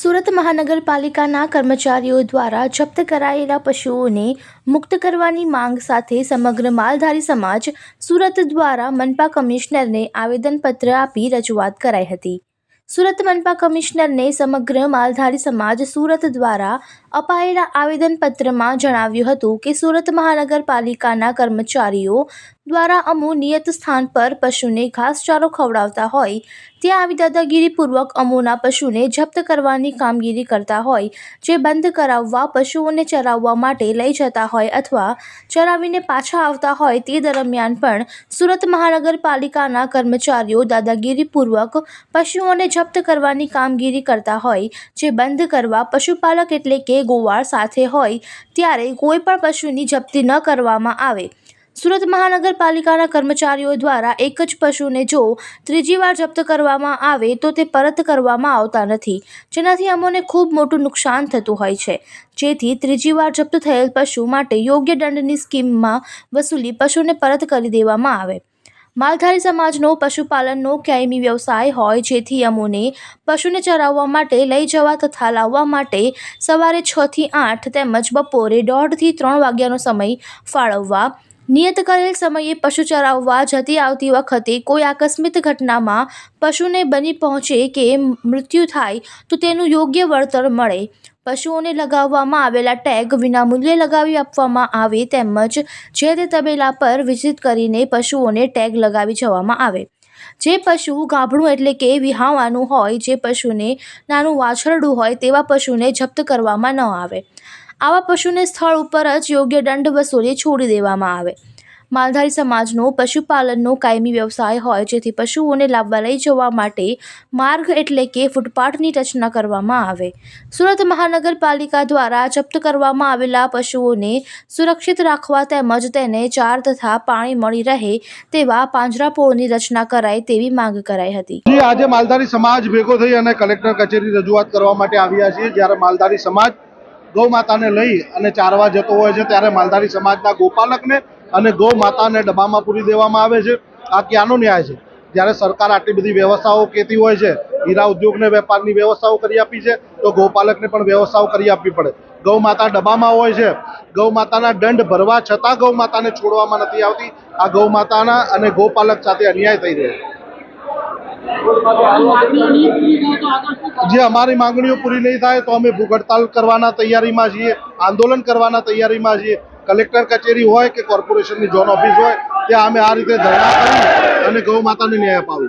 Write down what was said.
સુરત મહાનગરપાલિકાના કર્મચારીઓ દ્વારા જપ્ત કરાયેલા પશુઓને મુક્ત કરવાની માંગ સાથે સમગ્ર માલધારી સમાજ સુરત દ્વારા મનપા કમિશનરને આવેદનપત્ર આપી રજૂઆત કરાઈ હતી. સુરત મનપા કમિશનરને સમગ્ર માલધારી સમાજ સુરત દ્વારા અપાયેલા આવેદનપત્રમાં જણાવ્યું હતું કે સુરત મહાનગરપાલિકાના કર્મચારીઓ દ્વારા અમુ નિયત સ્થાન પર પશુને ઘાસચારો ખવડાવતા હોય, ત્યાં આવી દાદાગીરીપૂર્વક અમુના પશુને જપ્ત કરવાની કામગીરી કરતા હોય, જે બંધ કરાવવા પશુઓને ચરાવવા માટે લઈ જતા હોય અથવા ચરાવીને પાછા આવતા હોય તે દરમિયાન પણ સુરત મહાનગરપાલિકાના કર્મચારીઓ દાદાગીરીપૂર્વક પશુઓને જપ્ત કરવાની કામગીરી કરતા હોય, જે બંધ કરવા પશુપાલક એટલે કે ગોવાળ સાથે હોય, ત્યારે કોઈ પણ પશુની જપ્તી ન કરવામાં આવે. સુરત મહાનગરપાલિકાના કર્મચારીઓ દ્વારા એક જ પશુને જો ત્રીજી વાર જપ્ત કરવામાં આવે તો તે પરત કરવામાં આવતા નથી. જેનાથી અમોને ખૂબ મોટું નુકસાન થતું હોય છે. જેથી ત્રીજી વાર જપ્ત થયેલ પશુ માટે યોગ્ય દંડની સ્કીમમાં વસૂલી પશુને પરત કરી દેવામાં આવે. માલધારી સમાજનો પશુપાલનનો કાયમી વ્યવસાય હોય જેથી અમોને પશુને ચરાવવા માટે, લઈ જવા તથા લાવવા માટે સવારે છથી આઠ તેમજ બપોરે દોઢથી ત્રણ વાગ્યાનો સમય ફાળવવા નિયત કરેલ સમયે પશુ ચરાવવા જતી આવતી વખતે કોઈ આકસ્મિક ઘટનામાં પશુને બની પહોંચે કે મૃત્યુ થાય, તો તેનું યોગ્ય વળતર મળે. પશુઓને લગાવવામાં આવેલા ટેગ વિનામૂલ્યે લગાવી આપવામાં આવે તેમજ જે તે તબેલા પર વિઝિટ કરીને પશુઓને ટેગ લગાવી જવામાં આવે. જે પશુ ગાભણું એટલે કે વિહાવાનું હોય, જે પશુને નાનું વાછરડું હોય તેવા પશુને જપ્ત કરવામાં ન આવે. આવા પશુને સ્થળ ઉપર જ યોગ્ય દંડ વસૂલી છોડી દેવામાં આવે. માલધારી સમાજનો પશુપાલનનો કાયમી વ્યવસાય હોય જેથી પશુઓને લાવવા લઈ જવા માટે માર્ગ એટલે કે ફૂટપાથની રચના કરવામાં આવે. સુરત મહાનગરપાલિકા દ્વારા જપ્ત કરવામાં આવેલા પશુઓને સુરક્ષિત રાખવા તેમજ તેને ચાર તથા પાણી મળી રહે તેવા પાંજરાપોળની રચના કરાય તેવી માંગ કરાઈ હતી. આજે માલધારી સમાજ ભેગો થઈ અને કલેક્ટર કચેરી રજૂઆત કરવા માટે આવ્યા છીએ. જ્યારે માલધારી સમાજ ગૌ માતાને લઈ અને ચારવા જતો હોય છે, ત્યારે માલધારી સમાજના ગોપાલકને અને ગૌ માતાને ડબ્બામાં પૂરી દેવામાં આવે છે. આ ક્યાંનો ન્યાય છે? જ્યારે સરકાર આટલી બધી વ્યવસ્થાઓ કહેતી હોય છે, હીરા ઉદ્યોગને વેપારની વ્યવસ્થાઓ કરી આપી છે, તો ગૌપાલકને પણ વ્યવસ્થાઓ કરી આપવી પડે. ગૌ માતા ડબ્બામાં હોય છે. ગૌ માતાના દંડ ભરવા છતાં ગૌ માતાને છોડવામાં નથી આવતી. આ ગૌ માતાના અને ગૌપાલક સાથે અન્યાય થઈ રહ્યો છે. જે અમારી માંગણીઓ પૂરી નહીં થાય તો અમે ભૂખ હડતાલ કરવાના તૈયારીમાં છીએ, આંદોલન કરવાના તૈયારીમાં છીએ. કલેક્ટર કચેરી હોય કે કોર્પોરેશનની ઝોન ઓફિસ હોય, ત્યાં અમે આ રીતે ધરણા કરી અને ગૌ માતાને ન્યાય અપાવીશું.